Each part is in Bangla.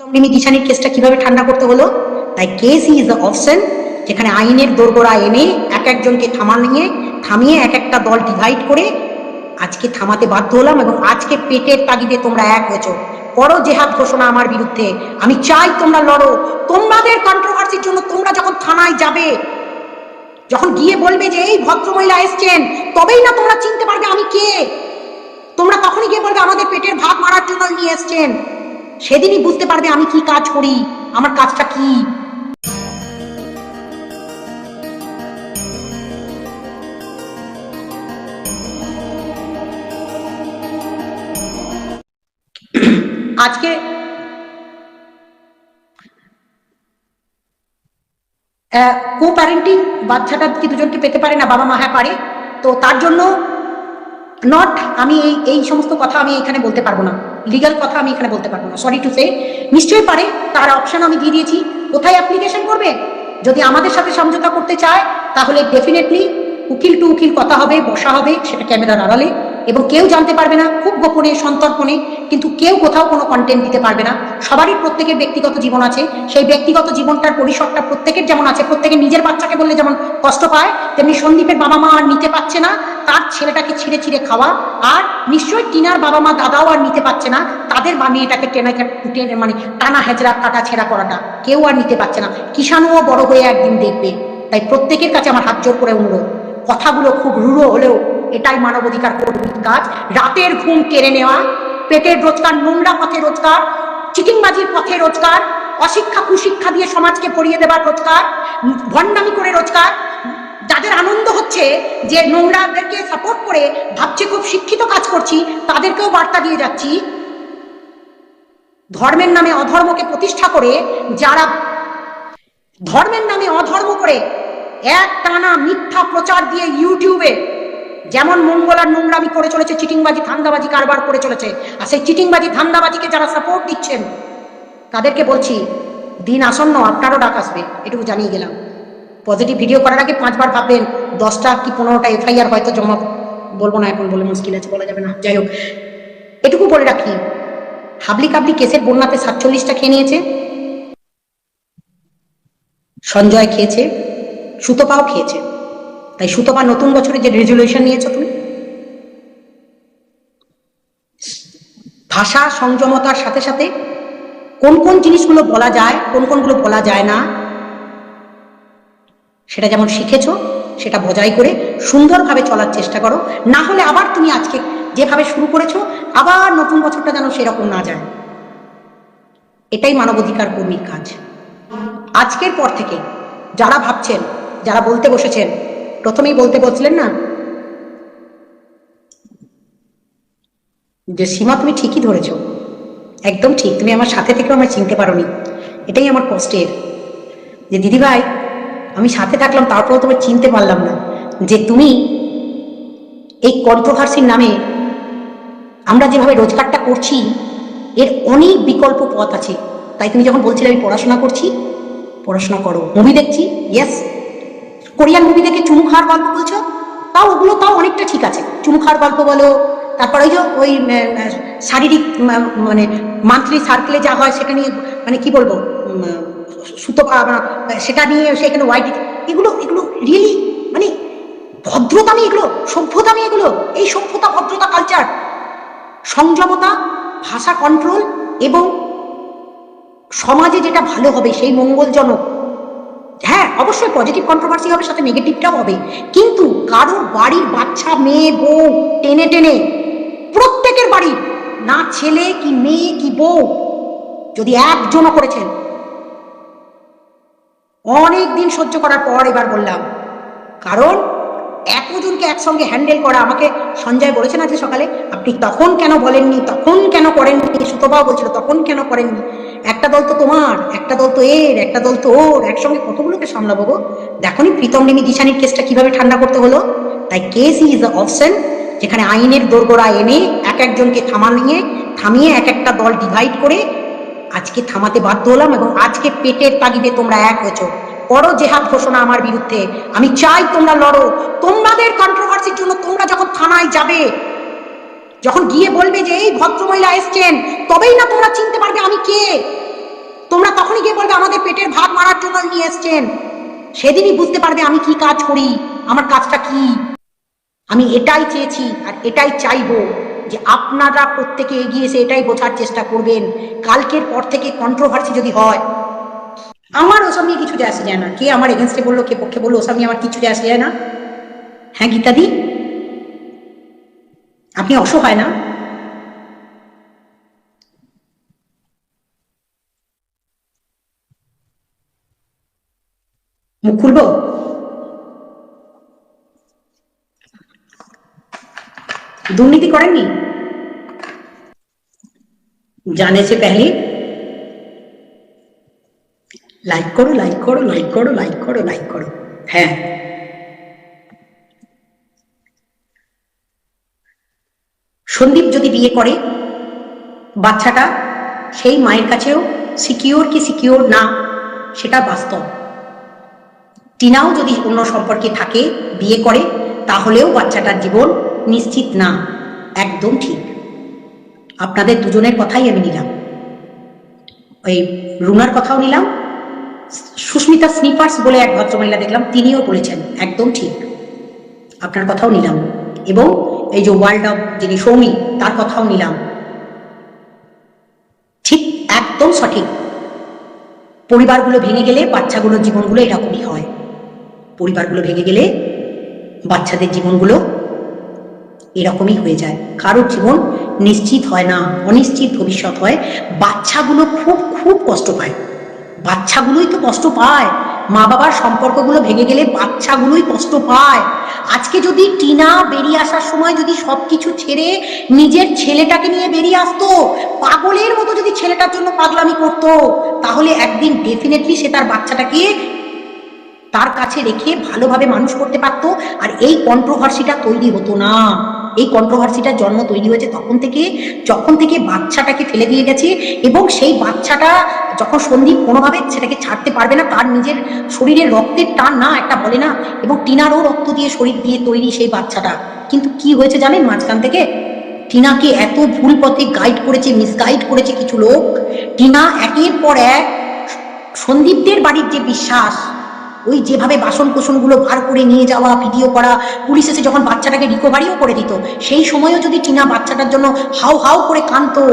তমরিমি দিশানির কেসটা কীভাবে ঠান্ডা করতে হলো? তাই কেস ইজ অপশন যেখানে আইনের দোরগোড়া এনে এক একজনকে থামা নিয়ে থামিয়ে এক একটা দল ডিভাইড করে আজকে থামাতে বাধ্য হলাম এবং আজকে পেটের তাগিদে তোমরা এক হয়েছো। করো জেহাদ ঘোষণা আমার বিরুদ্ধে। আমি চাই তোমরা লড়ো। তোমাদের কন্ট্রোভার্সির জন্য তোমরা যখন থানায় যাবে, যখন গিয়ে বলবে যে, এই ভদ্রমহিলা এসছেন, তবেই না তোমরা চিনতে পারবে আমি কে? তোমরা তখনই গিয়ে বলবে, আমাদের পেটের ভাত মারার জন্য নিয়ে এসছেন। সেদিনই বুঝতে পারবে আমি কি কাজ করি, আমার কাজটা কি। আজকে কো প্যারেন্টিং বাচ্চাটা কি দুজনকে পেতে পারে না, বাবা মা হ্যাঁ পারে, তো তার জন্য নট আমি এই এই সমস্ত কথা আমি এখানে বলতে পারব না। লিগাল কথা আমি এখানে বলতে পারব না। সরি টু সে নিশ্চয়ই পারে। তার অপশন আমি দিয়ে দিয়েছি। কোথায় অ্যাপ্লিকেশন করবে? যদি আমাদের সাথে সমঝোতা করতে চায়, তাহলে ডেফিনেটলি উকিল টু উকিল কথা হবে, বসা হবে, সেটা ক্যামেরার আড়ালে। এবং কেউ জানতে পারবে না, খুব গোপনে, সন্তর্পণে, কিন্তু কেউ কোথাও কোনো কন্টেন্ট দিতে পারবে না। সবারই প্রত্যেকের ব্যক্তিগত জীবন আছে। সেই ব্যক্তিগত জীবনটার পরিসরটা প্রত্যেকের যেমন আছে প্রত্যেকে নিজের বাচ্চাকে বললে যেমন কষ্ট পায়, তেমনি সন্দীপের বাবা মা আর নিতে পারছে না, তার ছেলেটাকে ছিঁড়ে ছিঁড়ে খাওয়া, আর নিশ্চয়ই টিনার বাবা মা দাদাও আর নিতে পারছে না, তাদের মেয়েটাকে টেনে টেনে মানে টানা হেজরা কাটা ছেঁড়া করাটা, কেউ আর নিতে পারছে না। কিষাণুও বড় হয়ে একদিন দেখবে। তাই প্রত্যেকের কাছে আমার হাত জোর করে অনুরোধ। কথাগুলো খুব রূঢ় হলেও এটাই মানবাধিকার কর্মীর কাজ। রাতের ঘুম কেড়ে নেওয়া, পেটের রোজগার, নোংরা পথে রোজগার, চিটিংবাজির পথে রোজগার, অশিক্ষা, কুশিক্ষা দিয়ে সমাজকে পড়িয়ে দেবার রোজগার, ভণ্ডামি করে রোজগার। যাদের আনন্দ হচ্ছে যে নোংরাদেরকে সাপোর্ট করে ভাবছে খুব শিক্ষিত কাজ করছি, তাদেরকেও বার্তা দিয়ে যাচ্ছি। ধর্মের নামে অধর্মকে প্রতিষ্ঠা করে যারা ধর্মের নামে অধর্ম করে, এক টানা মিথ্যা প্রচার দিয়ে ইউটিউবে যেমন মঙ্গলার নোংরামি করে চলেছে, চিটিংবাজি, ধান্দাবাজি কারবার করে চলেছে, আর সেই চিটিংবাজি, ধান্দাবাজিকে যারা সাপোর্ট দিচ্ছেন, তাদেরকে বলছি, দিন আসন্ন আপনারও ডাক আসবে, এটুকু জানিয়ে গেলাম। পজিটিভ ভিডিও করার আগে পাঁচবার ভাববেন, দশটা কি পনেরোটা এফআইআর হয়তো জমা বলব না এখন বলে মুশকিল আছে, বলা যাবে না। যাই হোক, এটুকু বলে রাখি, হাবলি কাবলি কেসের বন্যাতে সাতচল্লিশটা খেয়ে নিয়েছে, সঞ্জয় খেয়েছে, সুতপাও খেয়েছে। তাই সুতপা নতুন বছরে যে রেজলিউশন নিয়েছো তুমি? ভাষা, সংযমতার সাথে সাথে কোন কোন জিনিসগুলো বলা যায়, কোন কোনগুলো বলা যায় না, সেটা যেমন শিখেছো, সেটা বজায় করে সুন্দরভাবে চলার চেষ্টা করো। না হলে আবার তুমি আজকে যেভাবে শুরু করেছ, আবার নতুন বছরটা যেন সেরকম না যায়। এটাই মানবাধিকার কর্মীর কাজ। আজকের পর থেকে যারা ভাবছেন, যারা বলতে বসেছেন প্রথমেই বলতে বলছিলেন না? যে সীমা, তুমি ঠিকই ধরেছ। একদম ঠিক, তুমি আমার সাথে থেকেও আমায় চিনতে পারোনি। এটাই আমার কষ্টের। যে দিদিভাই, আমি সাথে থাকলাম, তারপরেও তোমায় চিনতে পারলাম না। যে তুমি এই কন্ট্রোভার্সির নামে আমরা যেভাবে রোজগারটা করছি, এর অনেক বিকল্প পথ আছে। তাই তুমি যখন বলছিলে আমি পড়াশোনা করছি, পড়াশোনা করো। মুভি দেখছি? ইয়েস কোরিয়ান মুভি দেখে চুমু খাওয়ার গল্প বলছো? তাও ওগুলো তাও অনেকটা ঠিক আছে। চুমু খাওয়ার গল্প বলো, তারপর ওই যে ওই শারীরিক মানে মান্থলি সার্কেলে যা হয় সেটা নিয়ে মানে কি বলব সুতো সেটা নিয়ে সেখানে ওয়াইট এগুলো এগুলো রিয়েলি মানে ভদ্রতা ভদ্রতামি এগুলো, সভ্যতা সভ্যতামি এগুলো, এই সভ্যতা, ভদ্রতা কালচার সংযমতা, ভাষা কন্ট্রোল এবং সমাজে যেটা ভালো হবে, সেই মঙ্গলজনক হ্যাঁ অবশ্যই পজিটিভ কন্ট্রোভার্সি হবে, সাথে নেগেটিভটাও হবে। কিন্তু কারোর বাড়ির বাচ্চা, মেয়ে, বউ টেনে টেনে প্রত্যেকের বাড়ি না ছেলে কি মেয়ে কি বউ, যদি একজনও করেছেন। অনেক দিন সহ্য করার পর এবার বললাম, কারণ এতজনকে একসঙ্গে হ্যান্ডেল করা, আমাকে সঞ্জয় বলেছেন আজকে সকালে, আপনি তখন কেন বলেননি, তখন কেন করেননি? সুতবাও বলছিল, তখন কেন করেননি? একটা দল তো তোমার, একটা দল তো এর, একটা দল তো ওর, একসঙ্গে কতগুলোকে সামলাবো গো? দেখনি প্রীতম নেমি দিশানির কেসটা কীভাবে ঠান্ডা করতে হলো? তাই কেস ইজ দ্য অপশন যেখানে আইনের দোরগোড়া এনে এক একজনকে থামা নিয়ে, থামিয়ে এক একটা দল ডিভাইড করে আজকে থামাতে বাধ্য হলাম এবং আজকে পেটের তাগিদে তোমরা এক হয়েছো। করো জেহাদ ঘোষণা আমার বিরুদ্ধে। আমি চাই তোমরা লড়ো। তোমাদের কন্ট্রোভার্সির জন্য তোমরা যখন থানায় যাবে যখন গিয়ে বলবে যে, এই ভদ্রমহিলা এসছেন, তবেই না তোমরা চিনতে পারবে আমি কে? তোমরা তখনই গিয়ে বলবে, আমাদের পেটের ভাত মারার জন্য নিয়ে এসছেন। সেদিনই বুঝতে পারবে আমি কি কাজ করি, আমার কাজটা কি। আমি এটাই চেয়েছি আর এটাই চাইব যে আপনারা প্রত্যেকে এগিয়ে এসে এটাই বোঝার চেষ্টা করবেন। কালকের পর থেকে কন্ট্রোভার্সি যদি হয়, আমার ওসব নিয়ে কিছু যায় আসে যায় না। কে আমার এগেনস্টে বলল, কে পক্ষে বলল, ওসব নিয়ে আমার কিছু যায় আসে যায় না। হ্যাঁ গীতাদি? আপনি অসহায় না। মুখ খুলব? দুর্নীতি করেননি? জানেছে সে লাইক করো লাইক করো লাইক করো লাইক করো লাইক করো। হ্যাঁ। সন্দীপ যদি বিয়ে করে, বাচ্চাটা সেই মায়ের কাছেও সিকিওর কি সিকিওর না, সেটা বাস্তব। টিনাও যদি অন্য সম্পর্কে থাকে, বিয়ে করে, তাহলেও বাচ্চাটার জীবন নিশ্চিত না। একদম ঠিক। আপনাদের দুজনের কথাই আমি নিলাম। ওই রুনার কথাও নিলাম। সুস্মিতা স্নিপার্স বলে এক ভদ্রমহিলা দেখলাম, তিনিও বলেছেন, একদম ঠিক। আপনার কথাও নিলাম। এবং এই যে ওয়ার্ল্ড অফ যিনি সৌমি, তার কথাও নিলাম। ঠিক একদম সঠিক। পরিবারগুলো ভেঙে গেলে বাচ্চাগুলোর জীবনগুলো এরকমই হয়। পরিবারগুলো ভেঙে গেলে বাচ্চাদের জীবনগুলো এরকমই হয়ে যায়। কারোর জীবন নিশ্চিত হয় না, অনিশ্চিত ভবিষ্যৎ হয়। বাচ্চাগুলো খুব খুব কষ্ট পায়। বাচ্চাগুলোই তো কষ্ট পায়। মা বাবার সম্পর্কগুলো ভেঙে গেলে বাচ্চাগুলোই কষ্ট পায়। আজকে যদি টিনা বেরিয়ে আসার সময় যদি সব কিছু ছেড়ে নিজের ছেলেটাকে নিয়ে বেরিয়ে আসতো, পাগলের মতো যদি ছেলেটার জন্য পাগলামি করতো, তাহলে একদিন ডেফিনেটলি সে তার বাচ্চাটাকে তার কাছে রেখে ভালোভাবে মানুষ করতে পারতো, আর এই কন্ট্রোভার্সিটা তৈরি হতো না। এই কন্ট্রোভার্সিটার জন্ম তৈরি হয়েছে তখন থেকে, যখন থেকে বাচ্চাটাকে ফেলে দিয়ে গেছে এবং সেই বাচ্চাটা যখন সন্দীপ কোনোভাবে সেটাকে ছাড়তে পারবে না, তার নিজের শরীরের রক্তের টান না, একটা বলে না, এবং টিনারও রক্ত দিয়ে শরীর দিয়ে তৈরি সেই বাচ্চাটা। কিন্তু কি হয়েছে জানেন মাঝখান থেকে? টিনাকে এত ভুল পথে গাইড করেছে মিসগাইড করেছে কিছু লোক। টিনা একের পর এক সন্দীপদের বাড়ির যে বিশ্বাস ওই যেভাবে বাসন কোসনগুলো বার করে নিয়ে যাওয়া ভিডিও করা, পুলিশ এসে যখন বাচ্চাটাকে রিকভারিও করে দিত, সেই সময়ও যদি টিনা বাচ্চাটার জন্য হাউ হাউ করে কাঁদতো,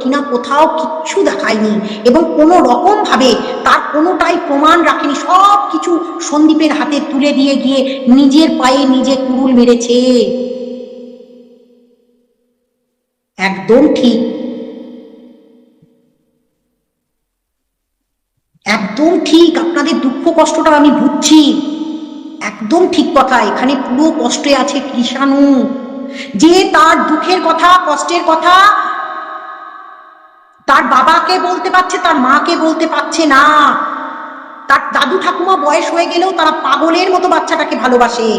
টিনা কোথাও কিচ্ছু দেখায়নি এবং কোনো রকমভাবে তার কোনোটাই প্রমাণ রাখেনি সব কিছু সন্দীপের হাতে তুলে দিয়ে গিয়ে নিজের পায়ে নিজে কুড়ুল মেরেছে। একদম ঠিক। একদম ঠিক, আপনাদের দুঃখ কষ্টটা আমি বুঝছি। একদম ঠিক কথা, এখানে পুরো কষ্টে আছে কৃষাণু। যে তার দুঃখের কথা, কষ্টের কথা তার বাবাকে বলতে পারছে, তার মাকে বলতে পারছে না। তার দাদু ঠাকুমা বয়স হয়ে গেলেও তারা পাগলের মতো বাচ্চাটাকে ভালোবাসে।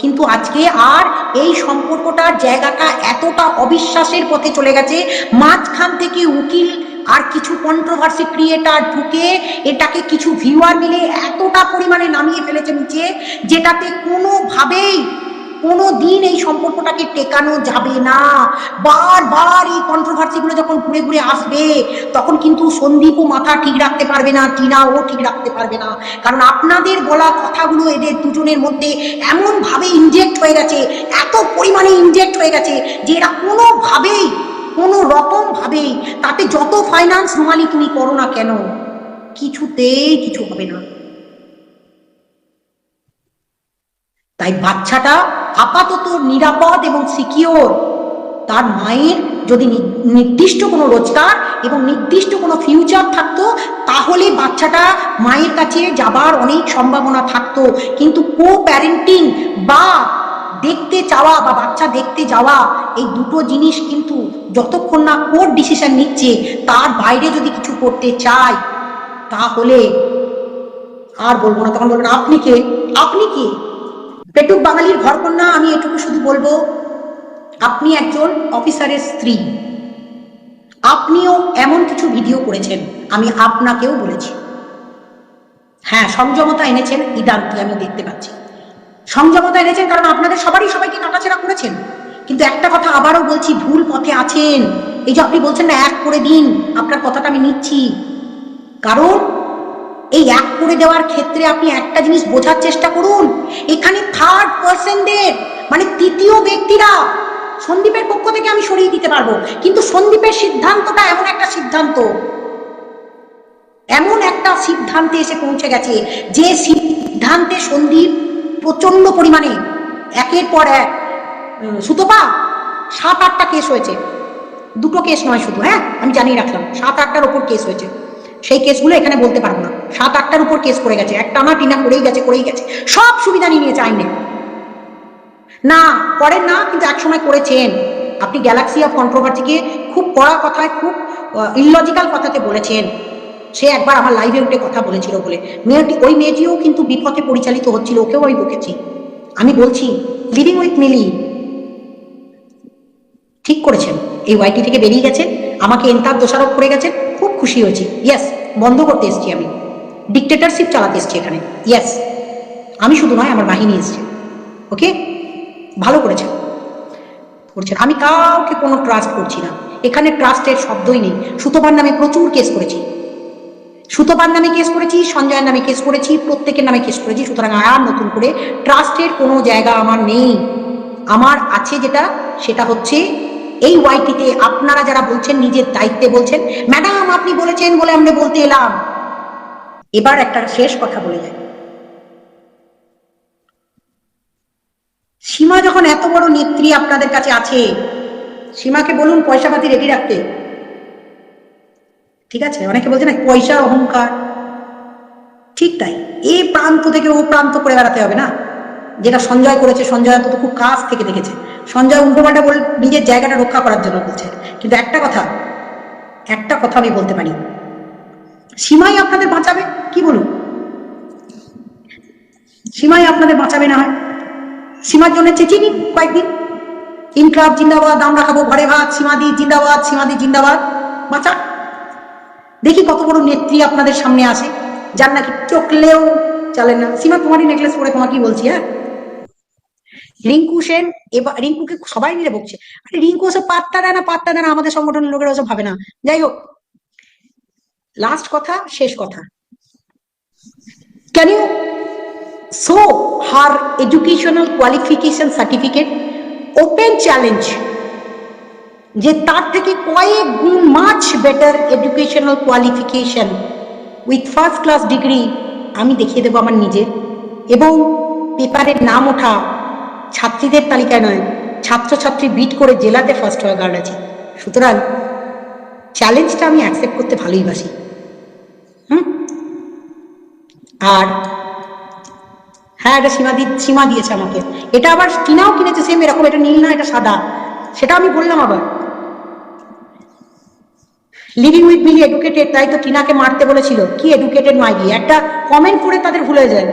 কিন্তু আজকে আর এই সম্পর্কটার জায়গাটা এতটা অবিশ্বাসের পথে চলে গেছে, মাঝখান থেকে উকিল আর কিছু কন্ট্রোভার্সি ক্রিয়েটার ঢুকে এটাকে কিছু ভিউয়ার মিলে এতটা পরিমাণে নামিয়ে ফেলেছে নিচে, যেটাতে কোনোভাবেই কোনো দিন এই সম্পর্কটাকে টেকানো যাবে না। বারবার এই কন্ট্রোভার্সিগুলো যখন ঘুরে ঘুরে আসবে, তখন কিন্তু সন্দীপও মাথা ঠিক রাখতে পারবে না, টিনাও ঠিক রাখতে পারবে না। কারণ আপনাদের বলা কথাগুলো এদের দুজনের মধ্যে এমনভাবে ইনজেক্ট হয়ে গেছে, এত পরিমাণে ইনজেক্ট হয়ে গেছে যে এরা কোনোভাবেই কোনো রকম ভাবেই তাতে যত ফাইন্যান্স রুমালি তুমি করো না কেন, কিছুতেই কিছু হবে না। তাই বাচ্চাটা আপাতত নিরাপদ এবং সিকিওর তার মায়ের যদি নির্দিষ্ট কোনো রোজগার এবং নির্দিষ্ট কোনো ফিউচার থাকতো, তাহলে বাচ্চাটা মায়ের কাছে যাবার অনেক সম্ভাবনা থাকতো। কিন্তু কো প্যারেন্টিং বা দেখতে চাওয়া বা বাচ্চা দেখতে যাওয়া, এই দুটো জিনিস কিন্তু যতক্ষণ না কোর্ট ডিসিশন নিচ্ছে, তার বাইরে যদি কিছু করতে চায়, তাহলে আর বলব না। তখন বলবেন, আপনি কে? আপনি কে? পেটুক বাঙালির ঘর ঘরকন্যা, আমি এটুকু শুধু বলব, আপনি একজন অফিসারের স্ত্রী। আপনিও এমন কিছু ভিডিও করেছেন, আমি আপনাকেও বলেছি। হ্যাঁ সংযমতা এনেছেন ইদান্তি আমি দেখতে পাচ্ছি। সংযমতা এনেছেন কারণ আপনাদের সবারই সবাইকে কাটাছেড়া করেছেন। কিন্তু একটা কথা আবারও বলছি, ভুল পথে আছেন। এই যে আপনি বলছেন না, এক করে দিন, আপনার কথাটা আমি নিচ্ছি। কারণ এই এক করে দেওয়ার ক্ষেত্রে আপনি একটা জিনিস বোঝার চেষ্টা করুন। এখানে থার্ড পার্সনদের মানে তৃতীয় ব্যক্তিরা, সন্দীপের পক্ষ থেকে আমি সরিয়ে দিতে পারব। কিন্তু সন্দীপের সিদ্ধান্তটা এমন একটা সিদ্ধান্ত। এমন একটা সিদ্ধান্তে এসে পৌঁছে গেছে, যে সিদ্ধান্তে সন্দীপ প্রচণ্ড পরিমাণে, একের পর এক সুতপা সাত আটটা কেস হয়েছে। দুটো কেস নয় শুধু হ্যাঁ? আমি জানিয়ে রাখলাম, সাত, আটটার ওপর কেস হয়েছে। সেই কেসগুলো এখানে বলতে পারব না। সাত, আটটার উপর কেস করে গেছে। একটা না টিনা করেই গেছে করেই গেছে। সব সুবিধা নিয়ে নিয়েছে আইনে। না করেন না, কিন্তু একসময় করেছেন। আপনি গ্যালাক্সি অফ কন্ট্রোভার্সিকে খুব কড়া কথায়, খুব ইললজিক্যাল কথাতে বলেছেন। সে একবার আমার লাইভে উঠে কথা বলেছিল বলে। মেয়েটি, ওই মেয়েটিও কিন্তু বিপথে পরিচালিত হচ্ছিল, ওকেও আমি বকেছি। আমি বলছি লিভিং উইথ মিলি করেছেন। এই ওয়াইটি থেকে বেরিয়ে গেছে আমাকে এনতার দোষারোপ করে গেছে খুব খুশি হয়েছি। ইয়েস বন্ধ করতে এসছি আমি। ডিকটেটরশিপ চালাতে এসছি এখানে। ইয়েস আমি শুধু নয়, আমার বাহিনী এসছে। ওকে ভালো করেছেন। করছেন। আমি কাউকে কোনো ট্রাস্ট করছি না। এখানে ট্রাস্টের শব্দই নেই। সুতোপার নামে প্রচুর কেস করেছি। সুতোপার নামে কেস করেছি, সঞ্জয়ের নামে কেস করেছি, প্রত্যেকের নামে কেস করেছি। সুতরাং আর নতুন করে ট্রাস্টের কোনো জায়গা আমার নেই। আমার আছে যেটা, সেটা হচ্ছে এই ওয়াইটিতে আপনারা যারা বলছেন, নিজের দায়িত্বে বলছেন, ম্যাডাম আপনি বলেছেন বলে আমরা বলতে এলাম। এবার একটা শেষ কথা বলে যায় সীমা যখন এত বড় নেত্রী আপনাদের কাছে আছে, সীমাকে বলুন পয়সা পাতি রেডি রাখতে। ঠিক আছে? অনেকে বলছে না পয়সার অহংকার। ঠিক তাই। এই প্রান্ত থেকে ও প্রান্ত করে বেড়াতে হবে না। যেটা সঞ্জয় করেছে, সঞ্জয় তো খুব কাছ থেকে দেখেছে। সঞ্জয় উল্টোপাল্টা বল নিজের জায়গাটা রক্ষা করার জন্য বলছে। কিন্তু একটা কথা একটা কথা আমি বলতে পারি। সীমাই আপনাদের বাঁচাবে? কি বলুন? সীমাই আপনাদের বাঁচাবে না হয়? সীমার জন্য চেঁচিয়ে নিন কয়েকদিন। ইনকলাব জিন্দাবাদ আমরা খাব ঘরে ভাত, সীমাদি জিন্দাবাদ সীমাদি জিন্দাবাদ বাঁচা দেখি কত বড় নেত্রী আপনাদের সামনে আসে, যার নাকি চকলেও চলে না। সীমা, তোমারই নেকলেস পরে তোমার কি বলছি হ্যাঁ? রিঙ্কু সেন এবার রিঙ্কুকে সবাই মিলে বকছে। আরে রিঙ্কু ওসব পাত্তা দেয় না, পাত্তা দেয় না, আমাদের সংগঠনের লোকেরা ওসব ভাবে না। যাই হোক লাস্ট কথা, শেষ কথা। Can you show her educational qualification certificate open challenge যে তার থেকে কয়েক গুণ much better educational qualification with first class degree আমি দেখিয়ে দেবো আমার নিজে এবং পেপারের নাম ওঠা ছাত্রীদের তালিকায় নয়, ছাত্রছাত্রী বিট করে জেলাতে ফার্স্ট হওয়া গার্ড আছে। সুতরাং চ্যালেঞ্জটা আমি অ্যাকসেপ্ট করতে ভালোই বাসি। হুম? আর হ্যাঁ এটা সীমা দি সীমা দিয়েছে আমাকে। এটা আবার টিনাও কিনেছে সেম এরকম, এটা নীল না, এটা সাদা। সেটা আমি বললাম আবার। লিভিং উইথ মিলি এডুকেটেড তাই তো টিনাকে মারতে বলেছিল। কি এডুকেটেড মাইগি? একটা কমেন্ট করে তাদের ভুলে যায়।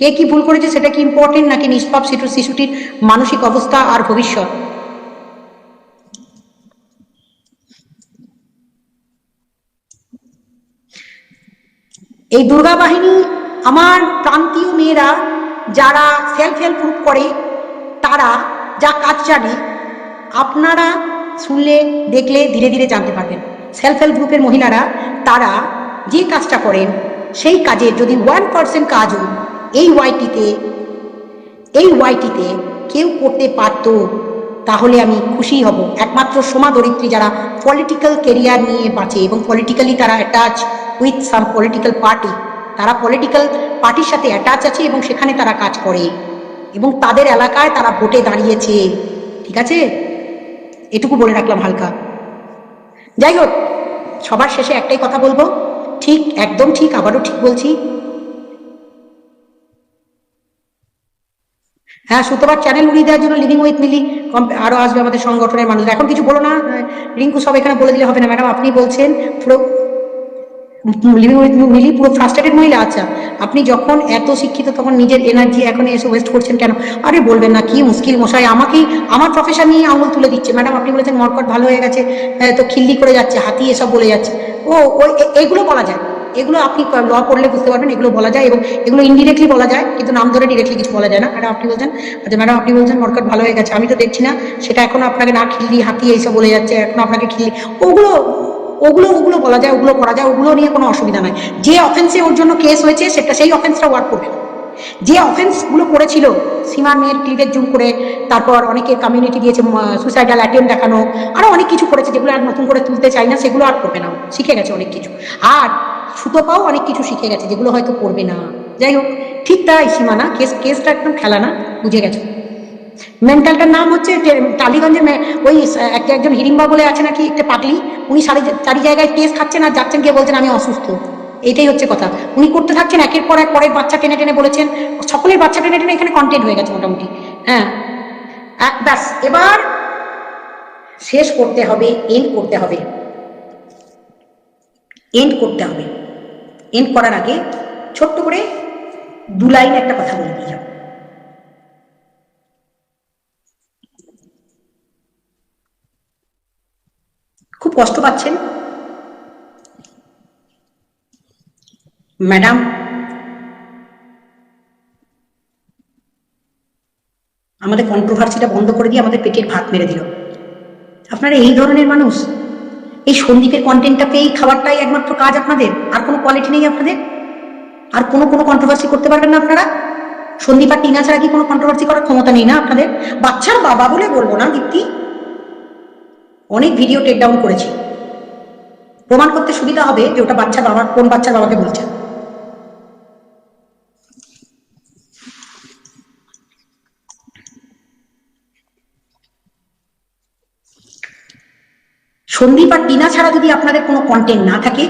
কে কি ভুল করেছে সেটা কি ইম্পর্টেন্ট নাকি নিষ্পাপ শিশু শিশুটির মানসিক অবস্থা আর ভবিষ্যৎ? এই দুর্গা বাহিনী আমার প্রান্তীয় মেয়েরা যারা সেলফ হেল্প গ্রুপ করে, তারা যা কাজ জানে, আপনারা শুনলে, দেখলে ধীরে ধীরে জানতে পারবেন। সেলফ হেল্প গ্রুপের মহিলারা, তারা যে কাজটা করেন, সেই কাজের যদি ওয়ান পার্সেন্ট কাজও এই ওয়াইটিতে এই ওয়াইটিতে কেউ করতে পারতো, তাহলে আমি খুশি হব। একমাত্র সমাদরিত্রী যারা পলিটিক্যাল কেরিয়ার নিয়ে বাঁচে এবং পলিটিক্যালি তারা attach with some political party তারা পলিটিক্যাল পার্টির সাথে অ্যাটাচ আছে এবং সেখানে তারা কাজ করে এবং তাদের এলাকায় তারা ভোটে দাঁড়িয়েছে। ঠিক আছে? এটুকু বলে রাখলাম হালকা। যাই হোক, সবার শেষে একটাই কথা বলব। ঠিক, একদম ঠিক, আবারও ঠিক বলছি। হ্যাঁ সুতরাং চ্যানেল উড়িয়ে দেওয়ার জন্য লিভিং উইথ মিলি আরও আসবে আমাদের সংগঠনের মানুষ এখন কিছু বলো না। রিঙ্কু সব এখানে বলে দিলে হবে না। ম্যাডাম আপনি বলছেন পুরো লিভিং উইথ মিলি পুরো ফ্রাস্ট্রেটেড মহিলা আচ্ছা। আপনি যখন এত শিক্ষিত তখন নিজের এনার্জি এখন এসে ওয়েস্ট করছেন কেন? আরে বলবেন না কি মুশকিল মশাই আমাকেই আমার প্রফেশন নিয়ে আঙুল তুলে দিচ্ছে। ম্যাডাম আপনি বলেছেন মরকট ভালো হয়ে গেছে আহ, তো খিল্লি করে যাচ্ছে হাতি এসব বলে যাচ্ছে। ও ওই এগুলো বলা যায়। এগুলো আপনি ল পড়লে বুঝতে পারবেন, এগুলো বলা যায় এবং এগুলো ইনডিরেক্টলি বলা যায়, কিন্তু নাম ধরে ডিরেক্টলি কিছু বলা যায় না। ম্যাডাম, আপনি বলছেন আচ্ছা ম্যাডাম, আপনি বলছেন মরকট ভালো হয়ে গেছে, আমি তো দেখছি না, সেটা এখন আপনাকে না খিল্লি হাতি এইসব বলে যাচ্ছে, এখন আপনাকে খিল্লি ওগুলো ওগুলো ওগুলো বলা যায়, ওগুলো করা যায়, ওগুলো নিয়ে কোনো অসুবিধা নাই। যে অফেন্সে ওর জন্য কেস হয়েছে, সেটা সেই অফেন্সটা ওয়ার্ক করবে যে অফেন্সগুলো করেছিল, সীমার মেয়ের ক্লিপের জুম করে, তারপর অনেকে কমিউনিটি দিয়েছে সুসাইডাল অ্যাটেম্প দেখানো আরও অনেক কিছু করেছে, যেগুলো আর নতুন করে তুলতে চাই না, সেগুলো আর করবে না শিখে গেছে অনেক কিছু। আর সুতোপাও অনেক কিছু শিখে গেছে, যেগুলো হয়তো করবে না। যাই হোক, ঠিক তাই সীমানা, কেস, কেসটা একদম খেলা না, বুঝে গেছে? মেন্টালটার নাম হচ্ছে টে- টালিগঞ্জের ওই একজন হিড়িম্বা বলে আছে নাকি, একটা পাগলি? উনি সারি, চারি জায়গায় কেস খাচ্ছেন আর যাচ্ছেন, গিয়ে বলছেন, আমি অসুস্থ। এটাই হচ্ছে কথা। উনি করতে থাকছেন একের পর এক, পরের বাচ্চা টেনে টেনে বলেছেন, সকলের বাচ্চা টেনে টেনে এখানে কন্টেন্ট হয়ে গেছে মোটামুটি। হ্যাঁ ব্যাস, এবার শেষ করতে হবে এন্ড করতে হবে। এন্ড করতে হবে। এন্ড করার আগে ছোট্ট করে দু লাইন একটা কথা বলে দিয়ে যাও খুব কষ্ট পাচ্ছেন? ম্যাডাম? আমাদের কন্ট্রোভার্সিটা বন্ধ করে দিয়ে আমাদের পেটের ভাত মেরে দিল। আপনারা এই ধরনের মানুষ? এই সন্দীপের কন্টেন্টটা পেয়েই খাবারটাই একমাত্র কাজ আপনাদের? আর কোনো কোয়ালিটি নেই আপনাদের? আর কোনো কোনো কন্ট্রোভার্সি করতে পারবেন না আপনারা? সন্দীপ আর টিনা ছাড়া কি কোনো কন্ট্রোভার্সি করার ক্ষমতা নেই না আপনাদের? বাচ্চার বাবা বলে বলব না, দীপ্তি। অনেক ভিডিও টেক ডাউন করেছি। প্রমাণ করতে সুবিধা হবে যে ওটা বাচ্চা বাবা কোন বাচ্চা বাবাকে বলছে সন্দীপ আর টিনা ছাড়া যদি আপনাদের কোনো কন্টেন্ট না থাকে,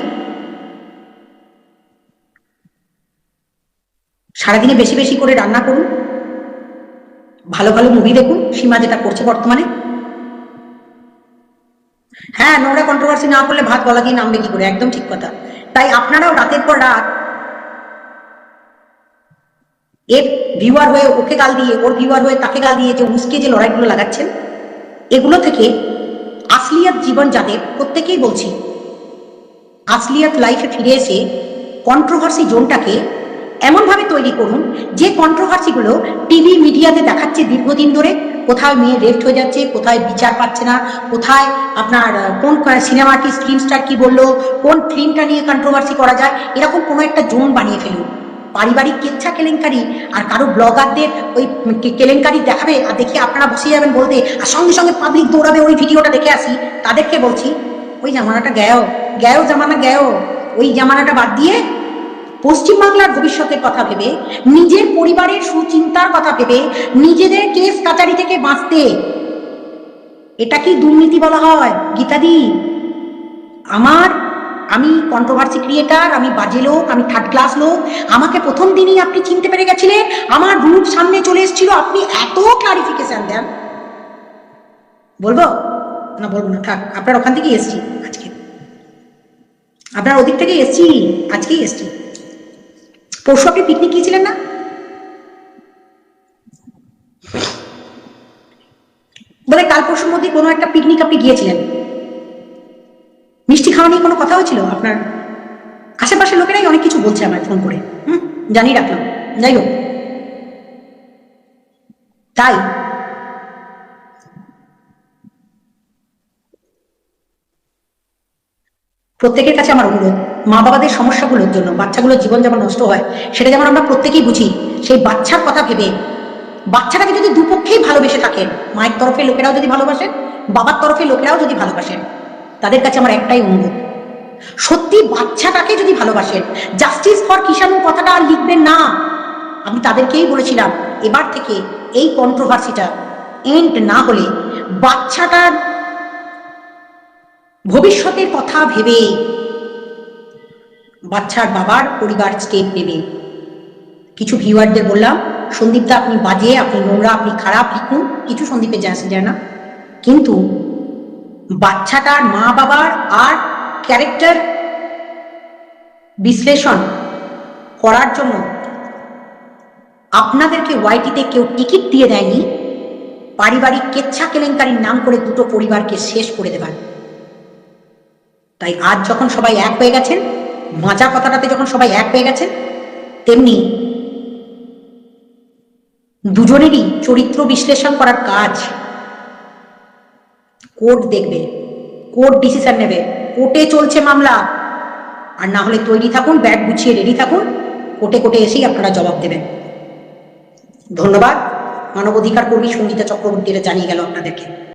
সারাদিনে বেশি বেশি করে রান্না করুন, ভালো ভালো মুভি দেখুন, সীমা যেটা করছে বর্তমানে। হ্যাঁ নোংরা কন্ট্রোভার্সি না করলে ভাত গলা দিয়ে নামবে কি করে? একদম ঠিক কথা। তাই আপনারাও রাতের পর রাত এর ভিউয়ার হয়ে ওকে গাল দিয়ে, ওর ভিউয়ার হয়ে তাকে গাল দিয়ে যে উস্কে যে লড়াইগুলো লাগাচ্ছেন, এগুলো থেকে আসলিয়াত জীবন যাদের প্রত্যেকেই বলছি। আসলিয়াত লাইফে ফিরে এসে কন্ট্রোভার্সি জোনটাকে এমনভাবে তৈরি করুন, যে কন্ট্রোভার্সিগুলো টিভি মিডিয়াতে দেখাচ্ছে দীর্ঘদিন ধরে, কোথায় মেয়ে রেফট হয়ে যাচ্ছে, কোথায় বিচার পাচ্ছে না, কোথায় আপনার কোন সিনেমা আর্টিস্ট ফিল্ম স্টার কি বলল, কোন ফিল্মটা নিয়ে কন্ট্রোভার্সি করা যায়, এরকম কোনো একটা জোন বানিয়ে ফেলুন। পারিবারিক কেচ্ছা কেলেঙ্কারি আর কারও ব্লগারদের ওই কেলেঙ্কারি দেখাবে আর দেখে আপনারা বসে যাবেন বলতে। আর সঙ্গে সঙ্গে পাবলিক দৌড়াবে, ওই ভিডিওটা দেখে আসি। তাদেরকে বলছি, ওই জামানাটা গেও গেও জামানা গেও ওই জামানাটা বাদ দিয়ে পশ্চিমবাংলার ভবিষ্যতের কথা ভেবে, নিজের পরিবারের সুচিন্তার কথা ভেবে, নিজেদের কেস কাচারি থেকে বাঁচতে। এটা কি দুর্নীতি বলা হয়? গীতাদি, আমার আমি কন্ট্রোভার্সি ক্রিয়েটার আমি বাজে লোক, আমি থার্ড ক্লাস লোক। আমাকে প্রথম দিনই আপনি চিনতে পেরে গেছিলেন, আমার রূপ সামনে চলে এসেছিল, আপনি এত ক্লারিফিকেশন দেন। বলব? না বলব না, থাক, আপনার ওখান থেকেই এসছি আজকে। আপনার ওদিক থেকেই এসছি, আজকেই এসছি। পরশু আপনি পিকনিক গিয়েছিলেন না? বলে কাল পরশুর মধ্যে কোনো একটা পিকনিক আপনি গিয়েছিলেন। নিয়ে কোনো কথা হয়েছিল আপনার? আশেপাশের লোকেরাই অনেক কিছু বলছে আমার ফোন করে। হুম? জানিয়ে রাখলাম। যাই হোক। তাই। প্রত্যেকের কাছে আমার অনুরোধ মা বাবাদের সমস্যাগুলোর জন্য, বাচ্চাগুলোর জীবন যেমন নষ্ট হয়, সেটা যেমন আমরা প্রত্যেকেই বুঝি, সেই বাচ্চার কথা ভেবে। বাচ্চাটাকে যদি দুপক্ষেই ভালোবেসে থাকেন, মায়ের তরফে লোকেরাও যদি ভালোবাসেন, বাবার তরফে লোকেরাও যদি ভালোবাসেন তাদের কাছে আমার একটাই অনুরোধ। সত্যি বাচ্চাটাকে যদি ভালোবাসেন জাস্টিস ফর কিষাণু কথাটা আর লিখবেন না। আমি তাদেরকেই বলেছিলাম, এবার থেকে এই কন্ট্রোভার্সিটা এন্ড না হলে বাচ্চাটার ভবিষ্যতের কথা ভেবে বাচ্চার বাবার পরিবার স্টেপ নেবে। কিছু ভিউয়ারদের বললাম, সন্দীপদা আপনি বাজে, আপনি নোংরা, আপনি খারাপ, লিখুন। কিছু সন্দীপে যায় আসে যায় না। কিন্তু বাচ্চাটার মা বাবার আর ক্যারেক্টার বিশ্লেষণ করার জন্য আপনাদেরকে ওয়াইটিতে কেউ টিকিট দিয়ে দেয়নি। পারিবারিক কেচ্ছা কেলেঙ্কারির নাম করে দুটো পরিবারকে শেষ করে দেবার। তাই আজ যখন সবাই এক হয়ে গেছেন, মাজা কথাটাতে যখন সবাই এক হয়ে গেছেন, তেমনি দুজনেরই চরিত্র বিশ্লেষণ করার কাজ কোর্ট দেখবে, কোর্ট ডিসিশন নেবে, কোর্টে চলছে মামলা। আর না হলে তৈরি থাকুন, ব্যাগ গুছিয়ে রেডি থাকুন, কোর্টে কোর্টে এসেই আপনারা জবাব দেবেন। ধন্যবাদ। মানবাধিকার কর্মী সঙ্গীতা চক্রবর্তী এটা জানিয়ে গেল আপনাদেরকে।